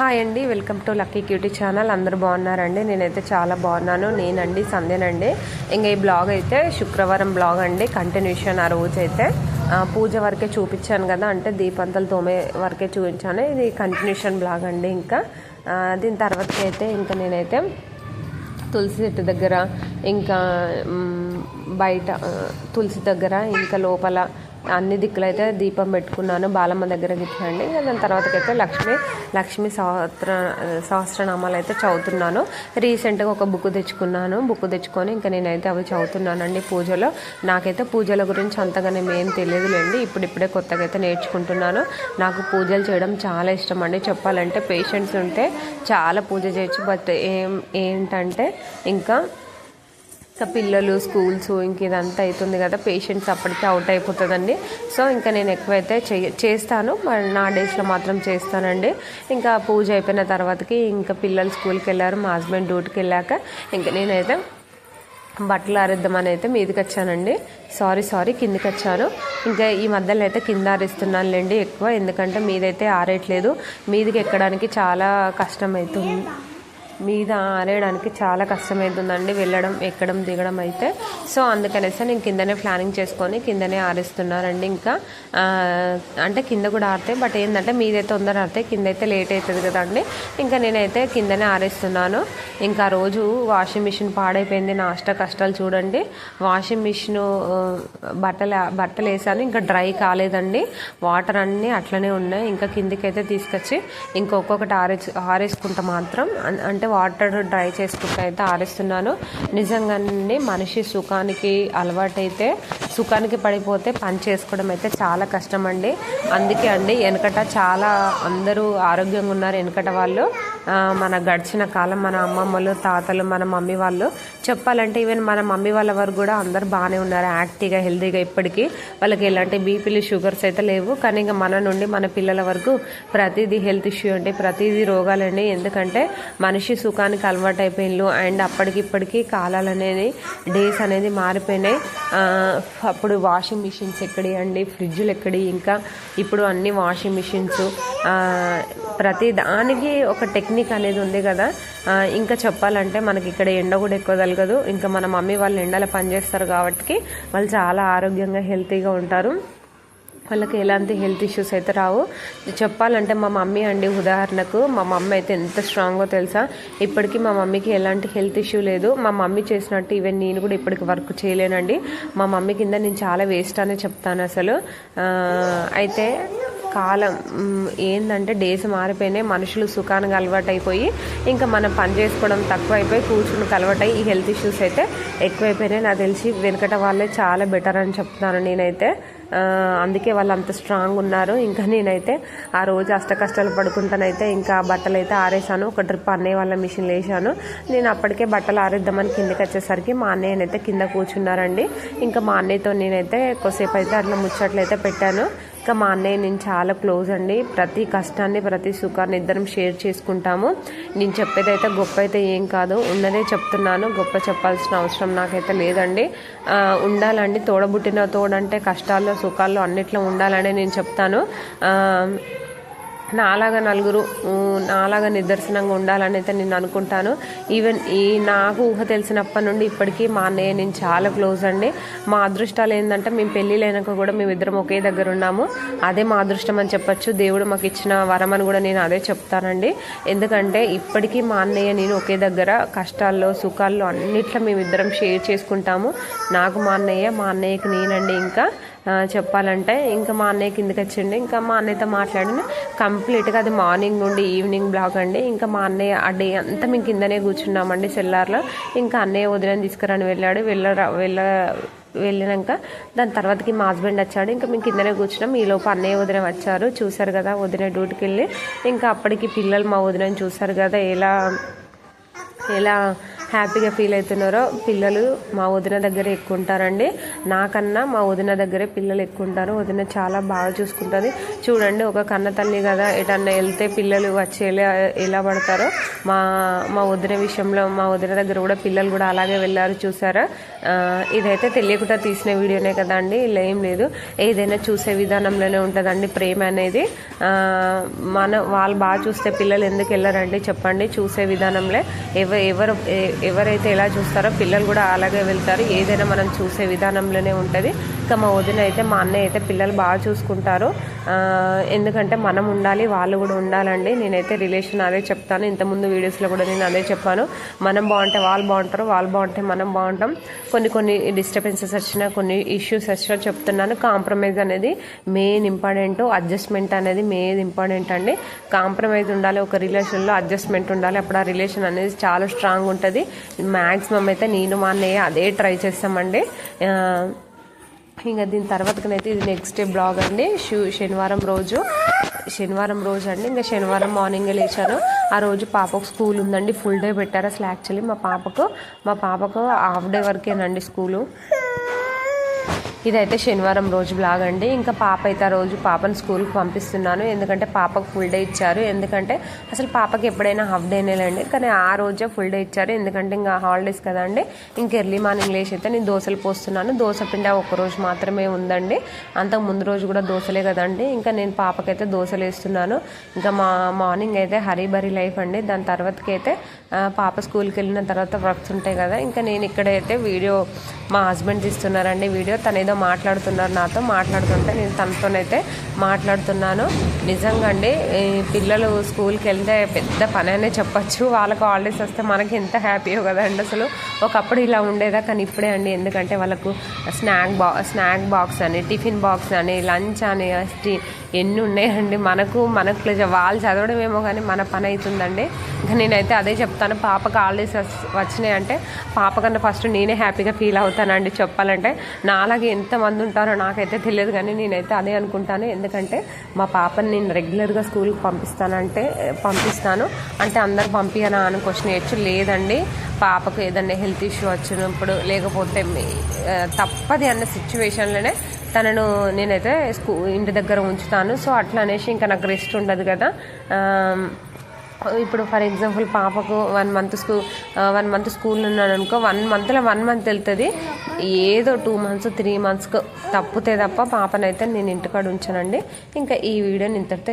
Hi అండి welcome to lucky cutie channel. అందరూ బాగున్నారండి? నేనైతే చాలా బాగున్నాను. నేనండి సంధ్యనండి. ఇంకా ఈ బ్లాగ్ అయితే శుక్రవారం బ్లాగ్ అండి. కంటిన్యూషన్ ఆ రోజు అయితే పూజ వరకే చూపించాను కదా అంటే దీపంతలు తోమే వరకే చూపించాను. ఇది కంటిన్యూషన్ బ్లాగ్ అండి ఇంకా. దీని తర్వాత అయితే ఇంకా నేనైతే తులసి చెట్టు దగ్గర ఇంకా బయట తులసి దగ్గర ఇంకా లోపల అన్ని దిక్కులైతే దీపం పెట్టుకున్నాను. బాలమ్మ దగ్గర గిట్లండి ఇంకా దాని తర్వాతకైతే లక్ష్మి లక్ష్మి సహస్ర సహస్రనామాలు అయితే చదువుతున్నాను రీసెంట్గా ఒక బుక్ తెచ్చుకున్నాను. బుక్ తెచ్చుకొని ఇంకా నేనైతే అవి చదువుతున్నానండి పూజలో. నాకైతే పూజల గురించి అంతగానే ఏం తెలియదులేండి. ఇప్పుడిప్పుడే కొత్తగా అయితే నేర్చుకుంటున్నాను. నాకు పూజలు చేయడం చాలా ఇష్టం అండి చెప్పాలంటే పేషెంట్స్ ఉంటే చాలా పూజ చేయొచ్చు. బట్ ఏం ఏంటంటే ఇంకా ఇంకా పిల్లలు స్కూల్స్ ఇంక ఇదంతా అవుతుంది కదా పేషెంట్స్ అప్పటికే అవుట్ అయిపోతుందండి. సో ఇంకా నేను ఎక్కువైతే చే- చేస్తాను. నా డేస్లో మాత్రం చేస్తానండి. ఇంకా పూజ అయిపోయిన తర్వాతకి ఇంకా పిల్లలు స్కూల్కి వెళ్ళారు మా హస్బెండ్ డ్యూటీకి వెళ్ళాక ఇంకా నేనైతే బట్టలు ఆరేద్దామని అయితే మీదకి వచ్చానండి సారీ సారీ కిందికి వచ్చాను ఇంకా ఈ మధ్యలో అయితే కింద ఆరేస్తున్నానులేండి ఎక్కువ ఎందుకంటే మీదైతే ఆరేయట్లేదు. మీదికి ఎక్కడానికి చాలా కష్టం అవుతుంది మీద ఆరేయడానికి చాలా కష్టమవుతుందండి వెళ్ళడం ఎక్కడం దిగడం అయితే. సో అందుకనేసి నేను కిందనే ప్లానింగ్ చేసుకొని కిందనే ఆరేస్తున్నారండి ఇంకా. అంటే కింద కూడా ఆరితే బట్ ఏంటంటే మీదైతే తొందర ఆరితే కింద అయితే లేట్ అవుతుంది కదండి ఇంకా నేనైతే కిందనే ఆరేస్తున్నాను. ఇంకా రోజు వాషింగ్ మిషన్ పాడైపోయింది. నా అష్ట కష్టాలు చూడండి. వాషింగ్ మిషన్ బట్టలు బట్టలు వేసాను. ఇంకా డ్రై కాలేదండి. వాటర్ అన్నీ అట్లనే ఉన్నాయి. ఇంకా కిందికైతే తీసుకొచ్చి ఇంకొక్కొక్కటి ఆరే ఆరేసుకుంటా మాత్రం. అంటే వాటర్ డ్రై చేసుకుంటూ అయితే ఆరేస్తున్నాను. నిజంగానే మనిషి సుఖానికి అలవాటైతే సుఖానికి పడిపోతే పని చేసుకోవడం అయితే చాలా కష్టం అండి అందుకే అండి వెనకట చాలా అందరూ ఆరోగ్యంగా ఉన్నారు వెనకట వాళ్ళు. మన గడిచిన కాలం మన అమ్మమ్మలు తాతలు మన మమ్మీ వాళ్ళు చెప్పాలంటే ఈవెన్ మన మమ్మీ వాళ్ళ వరకు కూడా అందరు బాగానే ఉన్నారు యాక్టివ్గా హెల్తీగా ఇప్పటికీ. వాళ్ళకి ఎలాంటి బీపీలు షుగర్స్ అయితే లేవు. కానీ ఇంకా మన నుండి మన పిల్లల వరకు ప్రతిదీ హెల్త్ ఇష్యూ అంటే ప్రతిదీ రోగాలండి ఎందుకంటే మనిషి సుఖానికి అలవాటు అయిపోయిండ్లు. అండ్ అప్పటికి ఇప్పటికీ కాలాలు అనేది డేస్ అనేది మారిపోయినాయి. అప్పుడు వాషింగ్ మిషన్స్ ఎక్కడి అండి? ఫ్రిడ్జ్లు ఎక్కడి? ఇంకా ఇప్పుడు అన్ని వాషింగ్ మిషన్స్. ప్రతి దానికి ఒక టెక్నిక్ అనేది ఉంది కదా. ఇంకా చెప్పాలంటే మనకి ఇక్కడ ఎండ కూడా ఎక్కువ తగలదు ఇంకా మన మమ్మీ వాళ్ళు ఎండలో పనిచేస్తారు కాబట్టి వాళ్ళు చాలా ఆరోగ్యంగా హెల్తీగా ఉంటారు. వాళ్ళకి ఎలాంటి హెల్త్ ఇష్యూస్ అయితే రావు. చెప్పాలంటే మా మమ్మీ అండి ఉదాహరణకు మా మమ్మీ అయితే ఎంత స్ట్రాంగో తెలుసా? ఇప్పటికీ మా మమ్మీకి ఎలాంటి హెల్త్ ఇష్యూ లేదు. మా మమ్మీ చేసినట్టు ఈవెన్ నేను కూడా ఇప్పటికి వర్క్ చేయలేనండి. మా మమ్మీ కింద నేను చాలా వేస్ట్ అనే చెప్తాను అసలు. అయితే కాలం ఏంటంటే డేస్ మారిపోయినాయి మనుషులు సుఖానికి అలవాటు అయిపోయి ఇంకా మనం పని చేసుకోవడం తక్కువ అయిపోయి కూర్చుని అలవాటై ఈ హెల్త్ ఇష్యూస్ అయితే ఎక్కువైపోయినాయి. నాకు తెలిసి వెనుకట వాళ్ళే చాలా బెటర్ అని చెప్తున్నాను నేనైతే. అందుకే వాళ్ళు అంత స్ట్రాంగ్ ఉన్నారు. ఇంకా నేనైతే ఆ రోజు అష్ట కష్టాలు పడుకుంటానైతే ఇంకా బట్టలు అయితే ఆరేసాను. ఒక ట్రిప్ అన్నయ్య వాళ్ళ మిషన్ వేసాను నేను అప్పటికే బట్టలు ఆరేద్దామని కిందకి వచ్చేసరికి మా అన్నయ్యనైతే కింద కూర్చున్నారండి. ఇంకా మా అన్నయ్యతో నేనైతే కొద్దిసేపు అయితే అట్లా ముచ్చట్లు అయితే పెట్టాను. ఇంకా మా అన్నయ్య నేను చాలా క్లోజ్ అండి. ప్రతి కష్టాన్ని ప్రతి సుఖాన్ని ఇద్దరం షేర్ చేసుకుంటాము. నేను చెప్పేది అయితే గొప్ప అయితే ఏం కాదు. ఉన్నదే చెప్తున్నాను. గొప్ప చెప్పాల్సిన అవసరం నాకైతే లేదండి. ఉండాలండి. తోడబుట్టిన తోడంటే కష్టాల్లో సుఖాల్లో అన్నిట్లో ఉండాలని నేను చెప్తాను. నాలాగా నలుగురు నాలాగా నిదర్శనంగా ఉండాలని అయితే నేను అనుకుంటాను. ఈవెన్ ఈ నాకు ఊహ తెలిసినప్పటి నుండి ఇప్పటికీ మా అన్నయ్య నేను చాలా క్లోజ్ అండి. మా అదృష్టాలు ఏంటంటే మేము పెళ్ళి లేనక కూడా మేము ఇద్దరం ఒకే దగ్గర ఉన్నాము. అదే మా అదృష్టం అని చెప్పొచ్చు. దేవుడు మాకు ఇచ్చిన వరం అని కూడా నేను అదే చెప్తానండి. ఎందుకంటే ఇప్పటికీ మా అన్నయ్య నేను ఒకే దగ్గర కష్టాల్లో సుఖాల్లో అన్నిట్లో మేము ఇద్దరం షేర్ చేసుకుంటాము. నాకు మా అన్నయ్య మా అన్నయ్యకి నేనండి ఇంకా. చెప్పాలంటే ఇంకా మా అన్నయ్య కిందకి వచ్చిండి? ఇంకా మా అన్నయ్యతో మాట్లాడిన కంప్లీట్గా అది మార్నింగ్ నుండి ఈవినింగ్ బ్లాక్ అండి. ఇంకా మా అన్నయ్య ఆ డే అంతా మేము కిందనే కూర్చున్నామండి సెల్లార్లో. ఇంకా అన్నయ్య వదిన తీసుకురని వెళ్ళాడు. వెళ్ళ వెళ్ళ వెళ్ళినాక దాని తర్వాతకి మా హస్బెండ్ వచ్చాడు. ఇంకా మేము కిందనే కూర్చున్నాం. ఈ లోపు అన్నయ్య వదిన వచ్చారు. చూశారు కదా వదిన డ్యూటీకి వెళ్ళి ఇంకా అప్పటికి పిల్లలు మా వదినని చూశారు కదా ఎలా ఎలా హ్యాపీగా ఫీల్ అవుతున్నారో పిల్లలు మా వదిన దగ్గర ఎక్కువ ఉంటారండి. నాకన్నా మా వదిన దగ్గరే పిల్లలు ఎక్కువ ఉంటారు. వదిన చాలా బాగా చూసుకుంటుంది. చూడండి ఒక కన్న తల్లి కదా ఎటన్నా వెళ్తే పిల్లలు వచ్చి ఎలా ఎలా పడతారో. మా మా వదిన విషయంలో మా వదిన దగ్గర కూడా పిల్లలు కూడా అలాగే వెళ్ళారు చూసారా? ఇదైతే తెలియకుండా తీసిన వీడియోనే కదండి ఇలా ఏం లేదు. ఏదైనా చూసే విధానంలోనే ఉంటుందండి ప్రేమ అనేది. మన వాళ్ళు బాగా చూస్తే పిల్లలు ఎందుకు వెళ్ళారండి చెప్పండి. చూసే విధానంలో. ఎవ ఎవరు ఎవరైతే ఎలా చూస్తారో పిల్లలు కూడా అలాగే వెళ్తారు. ఏదైనా మనం చూసే విధానంలోనే ఉంటుంది. ఇంకా మా వదిన అయితే మా అన్నయ్య అయితే పిల్లలు బాగా చూసుకుంటారు. ఎందుకంటే మనం ఉండాలి వాళ్ళు కూడా ఉండాలండి. నేనైతే రిలేషన్ అదే చెప్తాను. ఇంతకుముందు వీడియోస్లో కూడా నేను అదే చెప్పాను. మనం బాగుంటే వాళ్ళు బాగుంటారు వాళ్ళు బాగుంటే మనం బాగుంటాం. కొన్ని కొన్ని డిస్టర్బెన్సెస్ వచ్చినా కొన్ని ఇష్యూస్ వచ్చినా చెప్తున్నాను. కాంప్రమైజ్ అనేది మెయిన్ ఇంపార్టెంట్ అడ్జస్ట్మెంట్ అనేది మెయిన్ ఇంపార్టెంట్ అండి. కాంప్రమైజ్ ఉండాలి ఒక రిలేషన్లో అడ్జస్ట్మెంట్ ఉండాలి. అప్పుడు ఆ రిలేషన్ అనేది చాలా స్ట్రాంగ్ ఉంటుంది. మ్యాక్సిమం అయితే నేను మా అన్నయ్య అదే ట్రై చేస్తామండి. ఇంకా దీని తర్వాతకనైతే ఇది నెక్స్ట్ డే బ్లాగ్ అండి. షూ శనివారం రోజు. శనివారం రోజు అండి. ఇంకా శనివారం మార్నింగ్ లేచాను. ఆ రోజు పాపకు స్కూల్ ఉందండి. ఫుల్ డే పెట్టారు అసలు యాక్చువల్లీ మా పాపకు. మా పాపకు హాఫ్ డే వరకేనండి స్కూలు ఇదైతే శనివారం రోజు బ్లాగ్ అండి. ఇంకా పాప అయితే ఆ రోజు పాపను స్కూల్కి పంపిస్తున్నాను. ఎందుకంటే పాపకు ఫుల్ డే ఇచ్చారు. ఎందుకంటే అసలు పాపకి ఎప్పుడైనా హాఫ్ డేనేలండి కానీ ఆ రోజే ఫుల్ డే ఇచ్చారు. ఎందుకంటే ఇంకా హాలిడేస్ కదండి ఇంక ఎర్లీ మార్నింగ్ లేచి అయితే నేను దోశలు పోస్తున్నాను. దోశ పిండి ఒక రోజు మాత్రమే ఉందండి. అంతకు ముందు రోజు కూడా దోశలే కదండి. ఇంకా నేను పాపకైతే దోశలు వేస్తున్నాను. ఇంకా మా మార్నింగ్ అయితే హరీబరీ లైఫ్ అండి. దాని తర్వాతకి అయితే పాప స్కూల్కి వెళ్ళిన తర్వాత వర్క్స్ ఉంటాయి కదా. ఇంకా నేను ఇక్కడైతే వీడియో మా హస్బెండ్ తీస్తున్నారండి. వీడియో తను ఏదో మాట్లాడుతున్నారు నాతో మాట్లాడుతుంటే నేను తనతోనైతే మాట్లాడుతున్నాను. నిజంగా అండి పిల్లలు స్కూల్కి వెళ్తే పెద్ద పని అనే చెప్పచ్చు. వాళ్ళకు హాలిడేస్ వస్తే మనకి ఎంత హ్యాపీయో కదండి అసలు. ఒకప్పుడు ఇలా ఉండేదా? కానీ ఇప్పుడే అండి. ఎందుకంటే వాళ్ళకు స్నాక్ బా స్నాక్ బాక్స్ అని టిఫిన్ బాక్స్ అని లంచ్ అని అస్టి ఎన్ని ఉన్నాయండి. మనకు మనకు ప్లెజర్ వాళ్ళు చదవడం ఏమో కానీ మన పని అవుతుందండి ఇంకా నేనైతే అదే చెప్తాను. పాపకు హాలిడేస్ వచ్చినాయి అంటే పాప కన్నా ఫస్ట్ నేనే హ్యాపీగా ఫీల్ అవుతానండి చెప్పాలంటే. నాలాగే ఎంతమంది ఉంటారో నాకైతే తెలియదు కానీ నేనైతే అదే అనుకుంటాను. ఎందుకంటే మా పాపని నేను రెగ్యులర్గా స్కూల్కి పంపిస్తానంటే పంపిస్తాను. అంటే అందరు పంపించనా అని క్వశ్చన్ వేయచ్చు. లేదండి పాపకు ఏదన్నా హెల్త్ ఇష్యూ వచ్చినప్పుడు లేకపోతే తప్పది అన్న సిచ్యువేషన్లోనే తనను నేనైతే స్కూ ఇంటి దగ్గర ఉంచుతాను. సో అట్లా అనేసి ఇంకా నాకు రెస్ట్ ఉండదు కదా. ఇప్పుడు ఫర్ ఎగ్జాంపుల్ పాపకు one month school one month school ఉన్నాను అనుకో వన్ మంత్లో వన్ మంత్ వెళ్తుంది. ఏదో టూ మంత్స్ త్రీ మంత్స్కి తప్పితే తప్ప పాపనైతే నేను ఇంటికాడ ఉంచానండి. ఇంకా ఈ వీడియోని ఇంతటితో